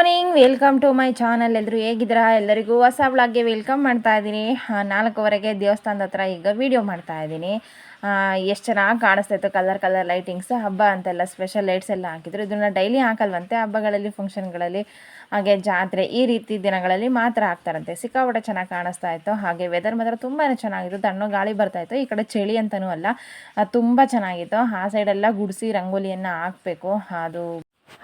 Morning, welcome to my channel. ಎಲ್ಲರೂ ಹೇಗಿದ್ದೀರಾ? ಎಲ್ಲರಿಗೂ ಹೊಸ ವ್ಲಾಗ್ಗೆ ವೆಲ್ಕಮ್ ಮಾಡ್ತಾ ಇದ್ದೀನಿ. ನಾಲ್ಕುವರೆಗೆ ದೇವಸ್ಥಾನದ ಹತ್ರ ಈಗ ವೀಡಿಯೋ ಮಾಡ್ತಾ ಇದ್ದೀನಿ. ಎಷ್ಟು ಚೆನ್ನಾಗಿ ಕಾಣಿಸ್ತಾಯಿತ್ತು ಕಲರ್ ಕಲರ್ ಲೈಟಿಂಗ್ಸ್, ಹಬ್ಬ ಅಂತೆಲ್ಲ ಸ್ಪೆಷಲ್ ಲೈಟ್ಸ್ ಎಲ್ಲ ಹಾಕಿದ್ರು. ಇದನ್ನು ಡೈಲಿ ಹಾಕಲ್ವಂತೆ, ಹಬ್ಬಗಳಲ್ಲಿ ಫಂಕ್ಷನ್ಗಳಲ್ಲಿ ಹಾಗೆ ಜಾತ್ರೆ, ಈ ರೀತಿ ದಿನಗಳಲ್ಲಿ ಮಾತ್ರ ಹಾಕ್ತಾರಂತೆ. ಸಿಕ್ಕಾಪಟ್ಟೆ ಚೆನ್ನಾಗಿ ಕಾಣಿಸ್ತಾ ಇತ್ತು. ಹಾಗೆ ವೆದರ್ ಮಾತ್ರ ತುಂಬಾ ಚೆನ್ನಾಗಿತ್ತು. ತಣ್ಣು ಗಾಳಿ ಬರ್ತಾಯಿತ್ತು ಈ ಕಡೆ ಚಳಿ ಅಂತಲೂ ಅಲ್ಲ ತುಂಬ ಚೆನ್ನಾಗಿತ್ತು. ಆ ಸೈಡೆಲ್ಲ ಗುಡಿಸಿ, ರಂಗೋಲಿಯನ್ನು ಹಾಕಬೇಕು. ಅದು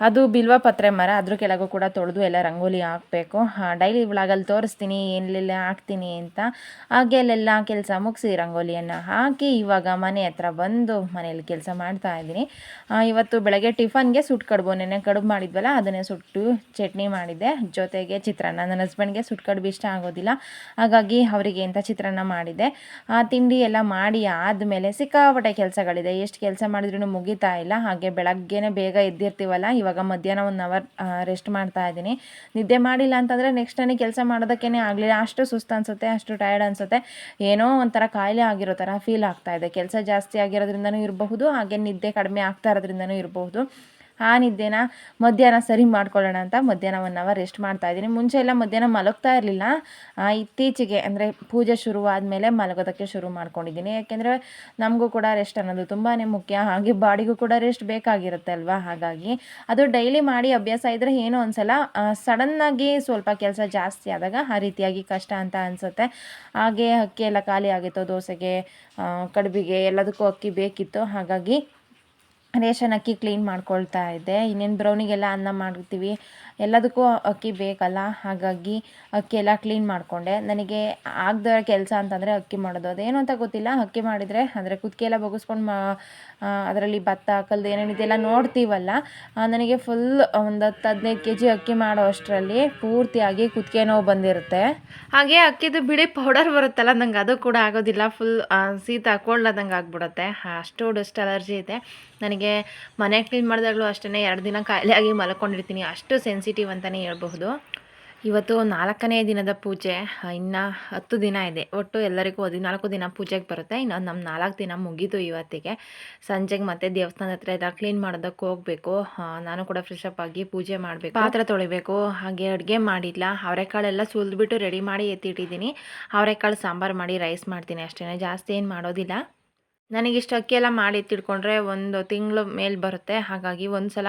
ಅದು ಬಿಲ್ವ ಪತ್ರೆ ಮರ, ಅದ್ರ ಕೆಳಗೂ ಕೂಡ ತೊಳೆದು ಎಲ್ಲ ರಂಗೋಲಿ ಹಾಕಬೇಕು. ಡೈಲಿ ವ್ಲಾಗಲ್ಲಿ ತೋರಿಸ್ತೀನಿ ಎಲ್ಲೆಲ್ಲ ಹಾಕ್ತೀನಿ ಅಂತ. ಹಾಗೆ ಅಲ್ಲೆಲ್ಲ ಕೆಲಸ ಮುಗಿಸಿ ರಂಗೋಲಿಯನ್ನು ಹಾಕಿ ಇವಾಗ ಮನೆ ಹತ್ರ ಬಂದು ಮನೆಯಲ್ಲಿ ಕೆಲಸ ಮಾಡ್ತಾ ಇದ್ದೀನಿ. ಇವತ್ತು ಬೆಳಗ್ಗೆ ಟಿಫನ್ಗೆ ಸುಟ್ಟು ಕಡುಬು ನೆನೆ ಕಡುಬು ಮಾಡಿದ್ವಲ್ಲ, ಅದನ್ನೇ ಸುಟ್ಟು ಚಟ್ನಿ ಮಾಡಿದ್ದೆ. ಜೊತೆಗೆ ಚಿತ್ರಾನ್ನ, ನನ್ನ ಹಸ್ಬೆಂಡ್ಗೆ ಸುಟ್ಟು ಕಡುಬು ಇಷ್ಟ ಆಗೋದಿಲ್ಲ. ಹಾಗಾಗಿ ಅವರಿಗೆ ಅಂತ ಚಿತ್ರಾನ್ನ ಮಾಡಿದ್ದೆ. ಆ, ತಿಂಡಿ ಎಲ್ಲ ಮಾಡಿ ಆದಮೇಲೆ ಸಿಕ್ಕಾಪಟ್ಟೆ ಕೆಲಸಗಳಿದೆ. ಎಷ್ಟು ಕೆಲಸ ಮಾಡಿದ್ರೂ ಮುಗಿತಾ ಇಲ್ಲ. ಹಾಗೆ ಬೆಳಗ್ಗೆನೇ ಬೇಗ ಎದ್ದಿರ್ತೀವಲ್ಲ ಇವಾಗ ಮಧ್ಯಾಹ್ನ ಒಂದು ಅವರ್ ರೆಸ್ಟ್ ಮಾಡ್ತಾ ಇದ್ದೀನಿ. ನಿದ್ದೆ ಮಾಡಿಲ್ಲ ಅಂತಂದರೆ ನೆಕ್ಸ್ಟ್ ನನಗೆ ಕೆಲಸ ಮಾಡೋದಕ್ಕೇ ಆಗಲಿಲ್ಲ. ಅಷ್ಟು ಸುಸ್ತು ಅನಿಸುತ್ತೆ, ಅಷ್ಟು ಟಯರ್ಡ್ ಅನಿಸುತ್ತೆ. ಏನೋ ಒಂಥರ ಕಾಯಿಲೆ ಆಗಿರೋ ಥರ ಫೀಲ್ ಆಗ್ತಾ ಇದೆ. ಕೆಲಸ ಜಾಸ್ತಿ ಆಗಿರೋದ್ರಿಂದನೂ ಇರಬಹುದು, ಹಾಗೆ ನಿದ್ದೆ ಕಡಿಮೆ ಆಗ್ತಾ ಇರೋದ್ರಿಂದನೂ ಇರಬಹುದು. ಆ ನಿದ್ದೆನ ಮಧ್ಯಾಹ್ನ ಸರಿ ಮಾಡ್ಕೊಳ್ಳೋಣ ಅಂತ ಮಧ್ಯಾಹ್ನ ಒನ್ ಅವರ್ ರೆಸ್ಟ್ ಮಾಡ್ತಾ ಇದ್ದೀನಿ. ಮುಂಚೆ ಎಲ್ಲ ಮಧ್ಯಾಹ್ನ ಮಲಗ್ತಾ ಇರಲಿಲ್ಲ. ಇತ್ತೀಚೆಗೆ ಅಂದರೆ ಪೂಜೆ ಶುರುವಾದಮೇಲೆ ಮಲಗೋದಕ್ಕೆ ಶುರು ಮಾಡ್ಕೊಂಡಿದ್ದೀನಿ. ಯಾಕೆಂದರೆ ನಮಗೂ ಕೂಡ ರೆಸ್ಟ್ ಅನ್ನೋದು ತುಂಬಾ ಮುಖ್ಯ. ಹಾಗೆ ಬಾಡಿಗೂ ಕೂಡ ರೆಸ್ಟ್ ಬೇಕಾಗಿರುತ್ತೆ ಅಲ್ವಾ? ಹಾಗಾಗಿ ಅದು ಡೈಲಿ ಮಾಡಿ ಅಭ್ಯಾಸ ಇದ್ದರೆ ಏನೋ ಒಂದ್ಸಲ ಸಡನ್ನಾಗಿ ಸ್ವಲ್ಪ ಕೆಲಸ ಜಾಸ್ತಿ ಆದಾಗ ಆ ರೀತಿಯಾಗಿ ಕಷ್ಟ ಅಂತ ಅನಿಸುತ್ತೆ. ಹಾಗೆ ಅಕ್ಕಿ ಎಲ್ಲ ಖಾಲಿ ಆಗಿತ್ತು, ದೋಸೆಗೆ ಕಡುಬಿಗೆ ಎಲ್ಲದಕ್ಕೂ ಅಕ್ಕಿ ಬೇಕಿತ್ತು. ಹಾಗಾಗಿ ರೇಷನ್ ಅಕ್ಕಿ ಕ್ಲೀನ್ ಮಾಡ್ಕೊಳ್ತಾ ಇದ್ದೆ. ಇನ್ನೇನು ಬ್ರೌನಿಗೆಲ್ಲ ಅನ್ನ ಮಾಡ್ತೀವಿ ಎಲ್ಲದಕ್ಕೂ ಅಕ್ಕಿ ಬೇಕಲ್ಲ? ಹಾಗಾಗಿ ಅಕ್ಕಿ ಎಲ್ಲ ಕ್ಲೀನ್ ಮಾಡಿಕೊಂಡೆ. ನನಗೆ ಆಗದ ಕೆಲಸ ಅಂತಂದರೆ ಅಕ್ಕಿ ಮಾಡೋದು. ಅದೇನು ಅಂತ ಗೊತ್ತಿಲ್ಲ. ಅಕ್ಕಿ ಮಾಡಿದರೆ ಅಂದರೆ ಕುತ್ತಿಗೆ ಎಲ್ಲ ಬಗ್ಗಿಸ್ಕೊಂಡು ಮಾ ಅದರಲ್ಲಿ ಭತ್ತ, ಕಲ್ದು ಏನೇನಿದೆಲ್ಲ ನೋಡ್ತೀವಲ್ಲ? ನನಗೆ ಫುಲ್ ಒಂದು ಹತ್ತು ಹದಿನೈದು ಕೆ ಜಿ ಅಕ್ಕಿ ಮಾಡೋ ಅಷ್ಟರಲ್ಲಿ ಪೂರ್ತಿಯಾಗಿ ಕುತ್ತಿಗೆ ನೋವು ಬಂದಿರುತ್ತೆ. ಹಾಗೆ ಅಕ್ಕಿದು ಬಿಳಿ ಪೌಡರ್ ಬರುತ್ತಲ್ಲ, ನಂಗೆ ಅದು ಕೂಡ ಆಗೋದಿಲ್ಲ. ಫುಲ್ ಶೀತ ಹಾಕೊಳ್ಳದಂಗೆ ಆಗ್ಬಿಡುತ್ತೆ. ಅಷ್ಟು ಡಸ್ಟ್ ಅಲರ್ಜಿ ಇದೆ. ನನಗೆ ಮನೆ ಕ್ಲೀನ್ ಮಾಡಿದಾಗಲೂ ಅಷ್ಟೇ ಎರಡು ದಿನ ಖಾಲಿಯಾಗಿ ಮಲ್ಕೊಂಡಿರ್ತೀನಿ. ಅಷ್ಟು ಸೆನ್ಸಿಟಿವ್ ಅಂತಲೇ ಹೇಳ್ಬಹುದು. ಇವತ್ತು ನಾಲ್ಕನೇ ದಿನದ ಪೂಜೆ ಇನ್ನು ಹತ್ತು ದಿನ ಇದೆ. ಒಟ್ಟು ಎಲ್ಲರಿಗೂ ಹದಿನಾಲ್ಕು ದಿನ ಪೂಜೆಗೆ ಬರುತ್ತೆ. ಇನ್ನು ನಮ್ಮ ನಾಲ್ಕು ದಿನ ಮುಗೀತು ಇವತ್ತಿಗೆ. ಸಂಜೆಗೆ ಮತ್ತೆ ದೇವಸ್ಥಾನದ ಹತ್ರ ಎಲ್ಲ ಕ್ಲೀನ್ ಮಾಡೋದಕ್ಕೆ ಹೋಗಬೇಕು. ನಾನು ಕೂಡ ಫ್ರೆಶ್ ಅಪ್ ಆಗಿ ಪೂಜೆ ಮಾಡಬೇಕು. ಪಾತ್ರೆ ತೊಳಿಬೇಕು. ಹಾಗೆ ಅಡುಗೆ ಮಾಡಿಲ್ಲ. ಅವರೆಕಾಳೆಲ್ಲ ಸುಲಿದ್ಬಿಟ್ಟು ರೆಡಿ ಮಾಡಿ ಎತ್ತಿಟ್ಟಿದ್ದೀನಿ. ಅವರೆಕಾಳು ಸಾಂಬಾರು ಮಾಡಿ ರೈಸ್ ಮಾಡ್ತೀನಿ. ಅಷ್ಟೇ ಜಾಸ್ತಿ ಏನು ಮಾಡೋದಿಲ್ಲ. ನನಗಿಷ್ಟು ಅಕ್ಕಿ ಎಲ್ಲ ಮಾಡಿ ತಿಳ್ಕೊಂಡ್ರೆ ಒಂದು ತಿಂಗಳು ಮೇಲೆ ಬರುತ್ತೆ. ಹಾಗಾಗಿ ಒಂದು ಸಲ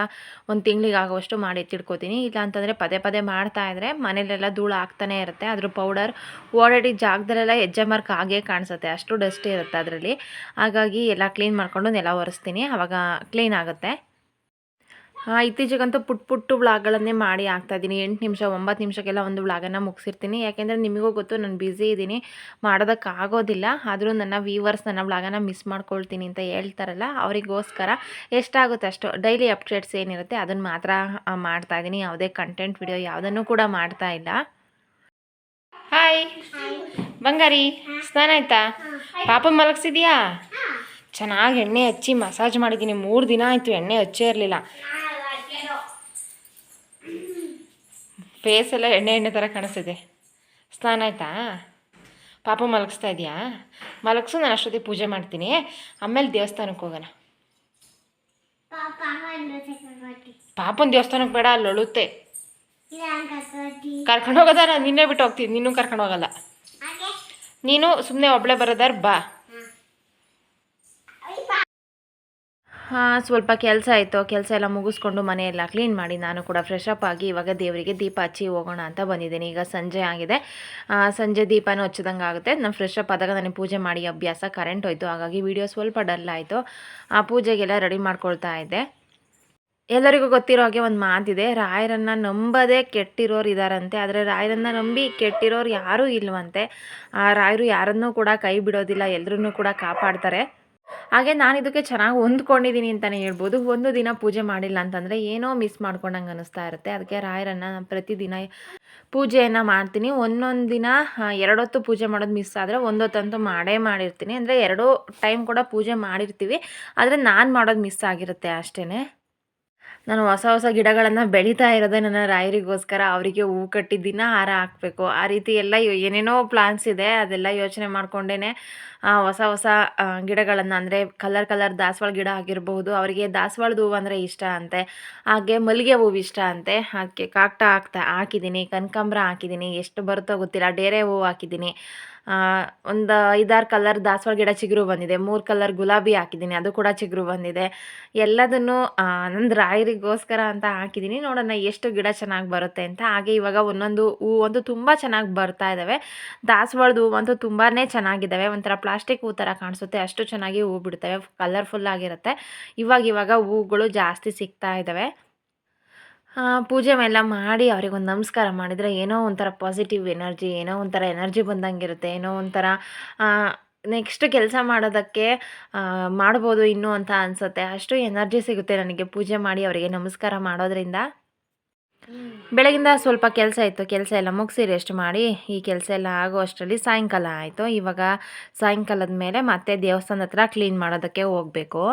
ಒಂದು ತಿಂಗಳಿಗೆ ಆಗುವಷ್ಟು ಮಾಡಿ ತಿಳ್ಕೊತೀನಿ ಇಲ್ಲ ಅಂತಂದರೆ ಪದೇ ಪದೇ ಮಾಡ್ತಾ ಇದ್ದರೆ ಮನೇಲೆಲ್ಲ ಧೂಳು ಆಗ್ತಾನೆ ಇರುತ್ತೆ. ಅದ್ರ ಪೌಡರ್ ಓಡಾಡಿ ಜಾಗದಲ್ಲೆಲ್ಲ ಹೆಜ್ಜೆ ಮಾರ್ಕ್ ಆಗೇ ಕಾಣಿಸುತ್ತೆ. ಅಷ್ಟು ಡಸ್ಟ್ ಇರುತ್ತೆ ಅದರಲ್ಲಿ. ಹಾಗಾಗಿ ಎಲ್ಲ ಕ್ಲೀನ್ ಮಾಡಿಕೊಂಡು ನೆಲ ಒರೆಸ್ತೀನಿ. ಆವಾಗ ಕ್ಲೀನ್ ಆಗುತ್ತೆ. ಇತ್ತೀಚೆಗಂತೂ ಪುಟ್ ಪುಟ್ಟು ವ್ಲಾಗ್ಗಳನ್ನೇ ಮಾಡಿ ಹಾಕ್ತಾಯಿದ್ದೀನಿ ಎಂಟು ನಿಮಿಷ ಒಂಬತ್ತು ನಿಮಿಷಕ್ಕೆಲ್ಲ ಒಂದು ವ್ಲಾಗನ್ನು ಮುಗಿಸಿರ್ತೀನಿ. ಯಾಕೆಂದರೆ ನಿಮಗೂ ಗೊತ್ತು ನಾನು ಬ್ಯುಸಿ ಇದ್ದೀನಿ. ಮಾಡೋದಕ್ಕಾಗೋದಿಲ್ಲ. ಆದರೂ ನನ್ನ ವ್ಯೂವರ್ಸ್ ನನ್ನ ವ್ಲಾಗನ್ನು ಮಿಸ್ ಮಾಡ್ಕೊಳ್ತೀನಿ ಅಂತ ಹೇಳ್ತಾರಲ್ಲ ಅವರಿಗೋಸ್ಕರ ಎಷ್ಟಾಗುತ್ತೆ ಅಷ್ಟು ಡೈಲಿ ಅಪ್ಡೇಟ್ಸ್ ಏನಿರುತ್ತೆ ಅದನ್ನು ಮಾತ್ರ ಮಾಡ್ತಾಯಿದ್ದೀನಿ ಯಾವುದೇ ಕಂಟೆಂಟ್ ವಿಡಿಯೋ ಯಾವುದನ್ನು ಕೂಡ ಮಾಡ್ತಾ ಇಲ್ಲ. ಹಾಯ್ ಬಂಗಾರಿ ಸ್ನಾನ ಆಯ್ತಾ? ಪಾಪ ಮಲಗಿಸಿದ್ಯಾ? ಚೆನ್ನಾಗಿ ಎಣ್ಣೆ ಹಚ್ಚಿ ಮಸಾಜ್ ಮಾಡಿದ್ದೀನಿ. ಮೂರು ದಿನ ಆಯಿತು ಎಣ್ಣೆ ಹಚ್ಚೇ ಇರಲಿಲ್ಲ. ಫೇಸ್ ಎಲ್ಲ ಎಣ್ಣೆ ಎಣ್ಣೆ ಥರ ಕಾಣಿಸ್ತಿದೆ. ಸ್ನಾನ ಆಯಿತಾ? ಪಾಪ ಮಲಗಿಸ್ತಾ ಇದೆಯಾ? ಮಲಗಿಸು, ನಾನು ಅಷ್ಟೊತ್ತಿಗೆ ಪೂಜೆ ಮಾಡ್ತೀನಿ. ಆಮೇಲೆ ದೇವಸ್ಥಾನಕ್ಕೆ ಹೋಗೋಣ. ಪಾಪನ ದೇವಸ್ಥಾನಕ್ಕೆ ಬೇಡ, ಅಲ್ಲಿ ಅಳುತ್ತೆ. ಕರ್ಕೊಂಡು ಹೋಗೋದ ನಾನು ನಿನ್ನೆ ಬಿಟ್ಟು ಹೋಗ್ತೀನಿ ನೀನು ಕರ್ಕೊಂಡು ಹೋಗಲ್ಲ. ನೀನು ಸುಮ್ಮನೆ ಒಬ್ಳೆ ಬರೋದಾರ, ಬಾ. ಹಾಂ, ಸ್ವಲ್ಪ ಕೆಲಸ ಆಯಿತು. ಕೆಲಸ ಎಲ್ಲ ಮುಗಿಸ್ಕೊಂಡು ಮನೆಯೆಲ್ಲ ಕ್ಲೀನ್ ಮಾಡಿ ನಾನು ಕೂಡ ಫ್ರೆಶ್ ಆಗಿ ಇವಾಗ ದೇವರಿಗೆ ದೀಪ ಹಚ್ಚಿ ಹೋಗೋಣ ಅಂತ ಬಂದಿದ್ದೀನಿ. ಈಗ ಸಂಜೆ ಆಗಿದೆ. ಸಂಜೆ ದೀಪನೂ ಹಚ್ಚಿದಂಗೆ ಆಗುತ್ತೆ. ನಾನು ಫ್ರೆಶ್ ಅಪ್ ಆದಾಗ ನನಗೆ ಪೂಜೆ ಮಾಡಿ ಅಭ್ಯಾಸ ಕರೆಂಟ್ ಹೋಯಿತು. ಹಾಗಾಗಿ ವಿಡಿಯೋ ಸ್ವಲ್ಪ ಡಲ್ ಆಯಿತು. ಆ ಪೂಜೆಗೆಲ್ಲ ರೆಡಿ ಮಾಡ್ಕೊಳ್ತಾ ಇದ್ದೆ. ಎಲ್ಲರಿಗೂ ಗೊತ್ತಿರೋ ಹಾಗೆ ಒಂದು ಮಾತಿದೆ. ರಾಯರನ್ನು ನಂಬದೇ ಕೆಟ್ಟಿರೋರು ಇದ್ದಾರಂತೆ ಆದರೆ ರಾಯರನ್ನು ನಂಬಿ ಕೆಟ್ಟಿರೋರು ಯಾರೂ ಇಲ್ವಂತೆ. ಆ ರಾಯರು ಯಾರನ್ನೂ ಕೂಡ ಕೈ ಬಿಡೋದಿಲ್ಲ. ಎಲ್ಲರನ್ನೂ ಕೂಡ ಕಾಪಾಡ್ತಾರೆ. ಹಾಗೆ ನಾನು ಇದಕ್ಕೆ ಚೆನ್ನಾಗಿ ಹೊಂದ್ಕೊಂಡಿದ್ದೀನಿ ಅಂತಲೇ ಹೇಳ್ಬೋದು. ಒಂದು ದಿನ ಪೂಜೆ ಮಾಡಿಲ್ಲ ಅಂತಂದರೆ ಏನೋ ಮಿಸ್ ಮಾಡ್ಕೊಂಡಂಗೆ ಅನ್ನಿಸ್ತಾ ಇರುತ್ತೆ. ಅದಕ್ಕೆ ರಾಯರನ್ನು ನಾನು ಪ್ರತಿದಿನ ಪೂಜೆಯನ್ನು ಮಾಡ್ತೀನಿ. ಒಂದೊಂದು ದಿನ ಎರಡೊತ್ತು ಪೂಜೆ ಮಾಡೋದು ಮಿಸ್ ಆದರೆ ಒಂದೊತ್ತಂತೂ ಮಾಡೇ ಮಾಡಿರ್ತೀನಿ. ಅಂದರೆ ಎರಡೂ ಟೈಮ್ ಕೂಡ ಪೂಜೆ ಮಾಡಿರ್ತೀವಿ. ಆದರೆ ನಾನು ಮಾಡೋದು ಮಿಸ್ ಆಗಿರುತ್ತೆ ಅಷ್ಟೇ ನಾನು ಹೊಸ ಹೊಸ ಗಿಡಗಳನ್ನು ಬೆಳೀತಾ ಇರೋದೇ ನನ್ನ ರಾಯರಿಗೋಸ್ಕರ. ಅವರಿಗೆ ಹೂ ಕಟ್ಟಿದ್ದಿನ ದಿನ ಹಾರ ಹಾಕಬೇಕು. ಆ ರೀತಿ ಎಲ್ಲ ಏನೇನೋ ಪ್ಲಾನ್ಸ್ ಇದೆ. ಅದೆಲ್ಲ ಯೋಚನೆ ಮಾಡ್ಕೊಂಡೇ ಹೊಸ ಹೊಸ ಗಿಡಗಳನ್ನು ಅಂದರೆ ಕಲರ್ ಕಲರ್ ದಾಸವಾಳ ಗಿಡ ಆಗಿರಬಹುದು, ಅವರಿಗೆ ದಾಸವಾಳದ ಹೂವು ಅಂದರೆ ಇಷ್ಟ ಅಂತೆ. ಹಾಗೆ ಮಲ್ಲಿಗೆ ಹೂವು ಇಷ್ಟ ಅಂತೆ. ಅದಕ್ಕೆ ಕಾಕ್ಟ ಹಾಕ್ತಾ, ಹಾಕಿದ್ದೀನಿ, ಕನಕಾಂಬ್ರ ಹಾಕಿದ್ದೀನಿ, ಎಷ್ಟು ಬರುತ್ತೋ ಗೊತ್ತಿಲ್ಲ, ಡೇರೆ ಹೂವು ಹಾಕಿದ್ದೀನಿ. ಒಂದು ಐದಾರು ಕಲರ್ ದಾಸವಾಳ ಗಿಡ ಚಿಗುರು ಬಂದಿದೆ, ಮೂರು ಕಲರ್ ಗುಲಾಬಿ ಹಾಕಿದ್ದೀನಿ, ಅದು ಕೂಡ ಚಿಗುರು ಬಂದಿದೆ. ಎಲ್ಲದನ್ನು ನಂದು ರಾಯರಿಗೋಸ್ಕರ ಅಂತ ಹಾಕಿದ್ದೀನಿ. ನೋಡೋಣ ಎಷ್ಟು ಗಿಡ ಚೆನ್ನಾಗಿ ಬರುತ್ತೆ ಅಂತ. ಹಾಗೆ ಇವಾಗ ಒಂದೊಂದು ಹೂವು ಅಂತೂ ತುಂಬ ಚೆನ್ನಾಗಿ ಬರ್ತಾ ಇದ್ದಾವೆ ದಾಸವಾಳದ ಹೂವು ಅಂತೂ ತುಂಬಾ ಚೆನ್ನಾಗಿದ್ದಾವೆ ಒಂಥರ ಪ್ಲಾಸ್ಟಿಕ್ ಹೂ ಥರ ಕಾಣಿಸುತ್ತೆ, ಅಷ್ಟು ಚೆನ್ನಾಗಿ ಹೂ ಬಿಡ್ತವೆ ಕಲರ್ಫುಲ್ ಆಗಿರುತ್ತೆ. ಇವಾಗ ಇವಾಗ ಹೂಗಳು ಜಾಸ್ತಿ ಸಿಗ್ತಾ ಇದ್ದಾವೆ ಪೂಜೆ ಎಲ್ಲ ಮಾಡಿ ಅವ್ರಿಗೊಂದು ನಮಸ್ಕಾರ ಮಾಡಿದರೆ ಏನೋ ಒಂಥರ ಪಾಸಿಟಿವ್ ಎನರ್ಜಿ ಏನೋ ಒಂಥರ ಎನರ್ಜಿ ಬಂದಂಗಿರುತ್ತೆ, ಏನೋ ಒಂಥರ ನೆಕ್ಸ್ಟ್ ಕೆಲಸ ಮಾಡೋದಕ್ಕೆ ಮಾಡ್ಬೋದು, ಇನ್ನೂ ಅಂತ ಅನಿಸುತ್ತೆ. ಅಷ್ಟು ಎನರ್ಜಿ ಸಿಗುತ್ತೆ ನನಗೆ ಪೂಜೆ ಮಾಡಿ ಅವರಿಗೆ ನಮಸ್ಕಾರ ಮಾಡೋದ್ರಿಂದ. ಬೆಳಗಿಂದ ಸ್ವಲ್ಪ ಕೆಲಸ ಇತ್ತು, ಕೆಲಸ ಎಲ್ಲ ಮುಗಿಸಿ ರೆಸ್ಟ್ ಮಾಡಿ, ಈ ಕೆಲಸ ಎಲ್ಲ ಆಗೋ ಅಷ್ಟರಲ್ಲಿ ಸಾಯಂಕಾಲ ಆಯಿತು. ಇವಾಗ ಸಾಯಂಕಾಲದ ಮೇಲೆ ಮತ್ತೆ ದೇವಸ್ಥಾನದ ಹತ್ರ ಕ್ಲೀನ್ ಮಾಡೋದಕ್ಕೆ ಹೋಗಬೇಕು.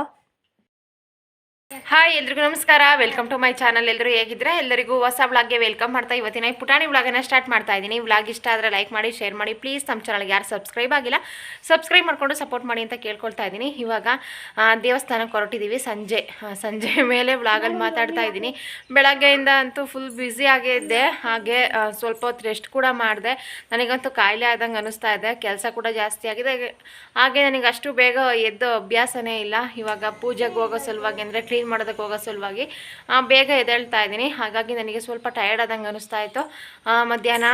ಹಾಯ್ ಎಲ್ರಿಗೂ ನಮಸ್ಕಾರ. ವೆಲ್ಕಮ್ ಟು ಮೈ ಚಾನಲ್ ಎಲ್ಲರೂ ಹೇಗಿದ್ರೆ ಎಲ್ಲರಿಗೂ ಹೊಸ ವ್ಲಾಗ್ಗೆ ವೆಲ್ಕಮ್ ಮಾಡ್ತಾ ಇವತ್ತಿನ ಈ ಪುಟಾಣಿ ವ್ಲಾಗನ್ನು ಸ್ಟಾರ್ಟ್ ಮಾಡ್ತಾ ಇದ್ದೀನಿ. ವ್ಲಾಗ್ ಇಷ್ಟ ಆದರೆ ಲೈಕ್ ಮಾಡಿ ಶೇರ್ ಮಾಡಿ. ಪ್ಲೀಸ್ ನಮ್ಮ ಚಾನಲ್ಗೆ ಯಾರು ಸಬ್ಸ್ಕ್ರೈಬ್ ಆಗಿಲ್ಲ ಸಬ್ಸ್ಕ್ರೈಬ್ ಮಾಡ್ಕೊಂಡು ಸಪೋರ್ಟ್ ಮಾಡಿ ಅಂತ ಕೇಳ್ಕೊಳ್ತಾ ಇದ್ದೀನಿ. ಇವಾಗ ದೇವಸ್ಥಾನಕ್ಕೆ ಹೊರಟಿದ್ದೀವಿ. ಸಂಜೆ ಸಂಜೆ ಮೇಲೆ ವ್ಲಾಗಲ್ಲಿ ಮಾತಾಡ್ತಾ ಇದ್ದೀನಿ. ಬೆಳಗ್ಗೆಯಿಂದ ಅಂತೂ ಫುಲ್ ಬ್ಯುಸಿ ಆಗೇ ಆಗಿದ್ದೆ ಹಾಗೆ ಸ್ವಲ್ಪ ಹೊತ್ತು ರೆಸ್ಟ್ ಕೂಡ ಮಾಡಿದೆ. ನನಗಂತೂ ಕಾಯಿಲೆ ಆದಂಗೆ ಅನ್ನಿಸ್ತಾ ಇದೆ. ಕೆಲಸ ಕೂಡ ಜಾಸ್ತಿ ಆಗಿದೆ. ಹಾಗೆ ನನಗೆ ಅಷ್ಟು ಬೇಗ ಎದ್ದು ಅಭ್ಯಾಸನೇ ಇಲ್ಲ. ಇವಾಗ ಪೂಜೆಗೆ ಹೋಗೋ ಸಲುವಾಗಿ ಅಂದರೆ ಕ್ಲೀನ್ ಮಾಡೋದಕ್ಕೆ ಹೋಗೋ ಸಲುವಾಗಿ ಬೇಗ ಎದ್ದೇಳ್ತಾ ಇದ್ದೀನಿ. ಹಾಗಾಗಿ ನನಗೆ ಸ್ವಲ್ಪ ಟಯರ್ಡ್ ಆದಂಗೆ ಅನ್ನಿಸ್ತಾ ಇತ್ತು. ಮಧ್ಯಾಹ್ನ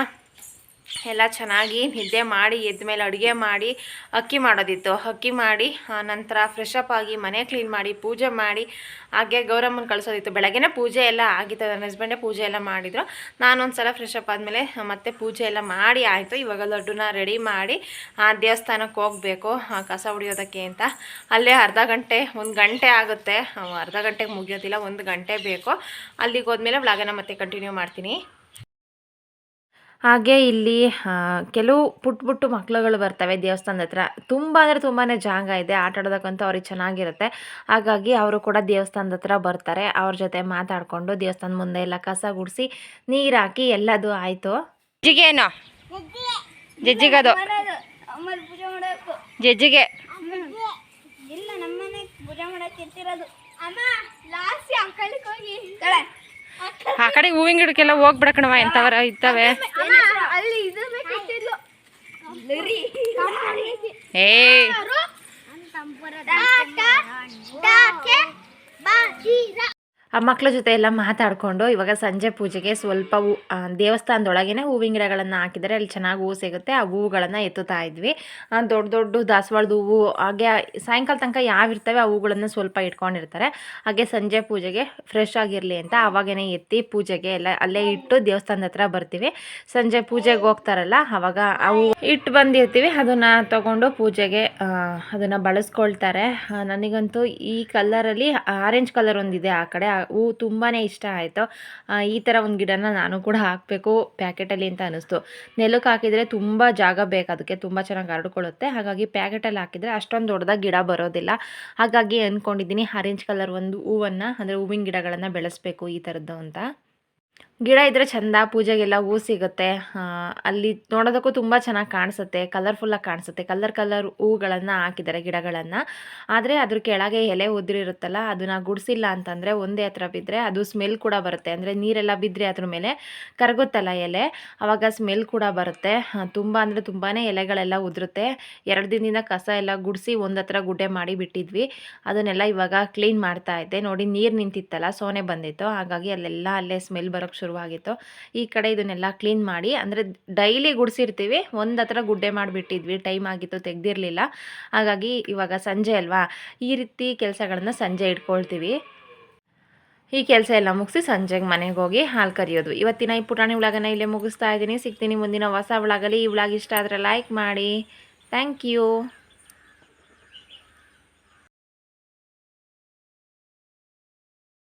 ಎಲ್ಲ ಚೆನ್ನಾಗಿ ನಿದ್ದೆ ಮಾಡಿ ಎದ್ದ ಮೇಲೆ ಅಡುಗೆ ಮಾಡಿ ಅಕ್ಕಿ ಮಾಡೋದಿತ್ತು. ಅಕ್ಕಿ ಮಾಡಿ ನಂತರ ಫ್ರೆಶ್ ಅಪ್ ಆಗಿ ಮನೆ ಕ್ಲೀನ್ ಮಾಡಿ ಪೂಜೆ ಮಾಡಿ ಹಾಗೆ ಗೌರಮ್ಮನ ಕಳಿಸೋದಿತ್ತು. ಬೆಳಗ್ಗೆನೇ ಪೂಜೆ ಎಲ್ಲ ಆಗಿತ್ತು ನನ್ನ ಹಸ್ಬೆಂಡೇ ಪೂಜೆ ಎಲ್ಲ ಮಾಡಿದರು. ನಾನೊಂದು ಸಲ ಫ್ರೆಶ್ ಆದಮೇಲೆ ಮತ್ತೆ ಪೂಜೆ ಎಲ್ಲ ಮಾಡಿ ಆಯಿತು. ಇವಾಗ ಲಡ್ಡುನ ರೆಡಿ ಮಾಡಿ ಆ, ದೇವಸ್ಥಾನಕ್ಕೆ ಹೋಗಬೇಕು ಕಸ ಹೊಡಿಯೋದಕ್ಕೆ ಅಂತ. ಅಲ್ಲೇ ಅರ್ಧ ಗಂಟೆ ಒಂದು ಗಂಟೆ ಆಗುತ್ತೆ. ಅರ್ಧ ಗಂಟೆಗೆ ಮುಗಿಯೋದಿಲ್ಲ ಒಂದು ಗಂಟೆ ಬೇಕು. ಅಲ್ಲಿಗೆ ಹೋದ್ಮೇಲೆ ವ್ಲಾಗನ ಮತ್ತೆ ಕಂಟಿನ್ಯೂ ಮಾಡ್ತೀನಿ. ಹಾಗೆ ಇಲ್ಲಿ ಕೆಲವು ಪುಟ್ಟ ಪುಟ್ಟು ಮಕ್ಕಳುಗಳು ಬರ್ತವೆ ದೇವಸ್ಥಾನದ ಹತ್ರ. ತುಂಬ ಅಂದರೆ ತುಂಬಾ ಜಾಗ ಇದೆ. ಆಟ ಆಡೋದಕ್ಕಂತೂ ಅವ್ರಿಗೆ ಚೆನ್ನಾಗಿರುತ್ತೆ. ಹಾಗಾಗಿ ಅವರು ಕೂಡ ದೇವಸ್ಥಾನದ ಹತ್ರ ಬರ್ತಾರೆ. ಅವ್ರ ಜೊತೆ ಮಾತಾಡಿಕೊಂಡು ದೇವಸ್ಥಾನದ ಮುಂದೆ ಎಲ್ಲ ಕಸ ಗುಡಿಸಿ ನೀರು ಹಾಕಿ ಎಲ್ಲದು ಆಯಿತು. ಜಜ್ಜಿಗೇನು ಜಜ್ಜಿಗದು. ಜಜ್ಜಿಗೆ. ಇಲ್ಲ ನಮ್ಮನೆ ಪೂಜೆ ಮಾಡಕ್ಕೆ ಆ ಕಡೆ ಹೂವಿನ ಗಿಡಕ್ಕೆಲ್ಲ ಹೋಗ್ಬಿಡಕಣವ ಎಂಥವರ ಇರ್ತವೆ ಅಲ್ಲಿ ಇದು ಬೇಕಿತ್ತಿದ್ಲು ಏಯ್ ಆ ಮಕ್ಕಳ ಜೊತೆ ಎಲ್ಲ ಮಾತಾಡಿಕೊಂಡು ಇವಾಗ ಸಂಜೆ ಪೂಜೆಗೆ ಸ್ವಲ್ಪ ಹೂ ದೇವಸ್ಥಾನದೊಳಗೇನೆ ಹೂವಿನ ಗಿಡಗಳನ್ನು ಹಾಕಿದರೆ ಅಲ್ಲಿ ಚೆನ್ನಾಗಿ ಹೂವು ಸಿಗುತ್ತೆ. ಆ ಹೂವುಗಳನ್ನು ಎತ್ತುತ್ತಾ ಇದ್ವಿ. ದೊಡ್ಡ ದೊಡ್ಡ ದಾಸವಾಳದ ಹೂವು, ಹಾಗೆ ಸಾಯಂಕಾಲ ತನಕ ಯಾವ ಇರ್ತವೆ ಆ ಹೂಗಳನ್ನು ಸ್ವಲ್ಪ ಇಟ್ಕೊಂಡಿರ್ತಾರೆ. ಹಾಗೆ ಸಂಜೆ ಪೂಜೆಗೆ ಫ್ರೆಶ್ ಆಗಿರಲಿ ಅಂತ ಆವಾಗೇನೆ ಎತ್ತಿ ಪೂಜೆಗೆ ಎಲ್ಲ ಅಲ್ಲೇ ಇಟ್ಟು ದೇವಸ್ಥಾನದ ಹತ್ರ ಬರ್ತೀವಿ. ಸಂಜೆ ಪೂಜೆಗೆ ಹೋಗ್ತಾರಲ್ಲ, ಅವಾಗ ಆ ಹೂವು ಇಟ್ಟು ಬಂದಿರ್ತೀವಿ. ಅದನ್ನು ತಗೊಂಡು ಪೂಜೆಗೆ ಅದನ್ನು ಬಳಸ್ಕೊಳ್ತಾರೆ. ನನಗಂತೂ ಈ ಕಲರಲ್ಲಿ ಆರೆಂಜ್ ಕಲರ್ ಒಂದಿದೆ ಆ ಕಡೆ. ಹೂ ತುಂಬಾ ಇಷ್ಟ ಆಯಿತು. ಈ ಥರ ಒಂದು ಗಿಡನ ನಾನು ಕೂಡ ಹಾಕಬೇಕು ಪ್ಯಾಕೆಟಲ್ಲಿ ಅಂತ ಅನ್ನಿಸ್ತು ನೆಲಕ್ಕೆ ಹಾಕಿದರೆ ತುಂಬ ಜಾಗ ಬೇಕು ಅದಕ್ಕೆ ತುಂಬ ಚೆನ್ನಾಗಿ ಹರಡ್ಕೊಳ್ಳುತ್ತೆ. ಹಾಗಾಗಿ ಪ್ಯಾಕೆಟಲ್ಲಿ ಹಾಕಿದರೆ ಅಷ್ಟೊಂದು ದೊಡ್ಡದಾಗಿ ಗಿಡ ಬರೋದಿಲ್ಲ. ಹಾಗಾಗಿ ಅಂದ್ಕೊಂಡಿದ್ದೀನಿ ಆರೆಂಜ್ ಕಲರ್ ಒಂದು ಹೂವನ್ನು, ಅಂದರೆ ಹೂವಿನ ಗಿಡಗಳನ್ನು ಬೆಳೆಸಬೇಕು ಈ ಥರದ್ದು ಅಂತ. ಗಿಡ ಇದ್ದರೆ ಚಂದ, ಪೂಜೆಗೆಲ್ಲ ಹೂ ಸಿಗುತ್ತೆ. ಅಲ್ಲಿ ನೋಡೋದಕ್ಕೂ ತುಂಬ ಚೆನ್ನಾಗಿ ಕಾಣಿಸುತ್ತೆ ಕಲರ್ಫುಲ್ಲಾಗಿ ಕಾಣಿಸುತ್ತೆ. ಕಲರ್ ಕಲರ್ ಹೂಗಳನ್ನು ಹಾಕಿದ್ದಾರೆ, ಗಿಡಗಳನ್ನು. ಆದರೆ ಅದ್ರ ಕೆಳಗೆ ಎಲೆ ಉದುರಿರುತ್ತಲ್ಲ, ಅದನ್ನು ಗುಡಿಸಿಲ್ಲ ಅಂತಂದರೆ ಒಂದೇ ಹತ್ರ ಬಿದ್ದರೆ ಅದು ಸ್ಮೆಲ್ ಕೂಡ ಬರುತ್ತೆ. ಅಂದರೆ ನೀರೆಲ್ಲ ಬಿದ್ದರೆ ಅದ್ರ ಮೇಲೆ ಕರಗುತ್ತಲ್ಲ ಎಲೆ ಆವಾಗ ಸ್ಮೆಲ್ ಕೂಡ ಬರುತ್ತೆ. ತುಂಬ ಅಂದರೆ ತುಂಬಾ ಎಲೆಗಳೆಲ್ಲ ಉದುರುತ್ತೆ. ಎರಡು ದಿನದಿಂದ ಕಸ ಎಲ್ಲ ಗುಡಿಸಿ ಒಂದು ಹತ್ರ ಗುಡ್ಡೆ ಮಾಡಿ ಬಿಟ್ಟಿದ್ವಿ. ಅದನ್ನೆಲ್ಲ ಇವಾಗ ಕ್ಲೀನ್ ಮಾಡ್ತಾ ಇದ್ದೆ. ನೋಡಿ ನೀರು ನಿಂತಿತ್ತಲ್ಲ, ಸೋನೆ ಬಂದಿತ್ತು. ಹಾಗಾಗಿ ಅಲ್ಲೆಲ್ಲ ಅಲ್ಲೇ ಸ್ಮೆಲ್ ಬರೋಕ್ಕೆ ಶುರುವಾಗಿತ್ತು. ಈ ಕಡೆ ಇದನ್ನೆಲ್ಲ ಕ್ಲೀನ್ ಮಾಡಿ, ಅಂದರೆ ಡೈಲಿ ಗುಡಿಸಿರ್ತೀವಿ, ಒಂದು ಹತ್ರ ಗುಡ್ಡೆ ಮಾಡಿಬಿಟ್ಟಿದ್ವಿ ಟೈಮ್ ಆಗಿತ್ತು ತೆಗ್ದಿರಲಿಲ್ಲ. ಹಾಗಾಗಿ ಇವಾಗ ಸಂಜೆ ಅಲ್ವಾ? ಈ ರೀತಿ ಕೆಲಸಗಳನ್ನ ಸಂಜೆ ಇಟ್ಕೊಳ್ತೀವಿ. ಈ ಕೆಲಸ ಎಲ್ಲ ಮುಗಿಸಿ ಸಂಜೆಗೆ ಮನೆಗೆ ಹೋಗಿ ಹಾಲು ಕರಿಯೋದು. ಇವತ್ತಿನ ಈ ಪುಟಾಣಿ ಉಳಾಗನ ಇಲ್ಲೇ ಮುಗಿಸ್ತಾ ಇದ್ದೀನಿ. ಸಿಗ್ತೀನಿ ಮುಂದಿನ ಹೊಸ ಉಳಾಗಲಿ ಈ ಉಳಾಗ ಇಷ್ಟ ಆದರೆ ಲೈಕ್ ಮಾಡಿ. Thank you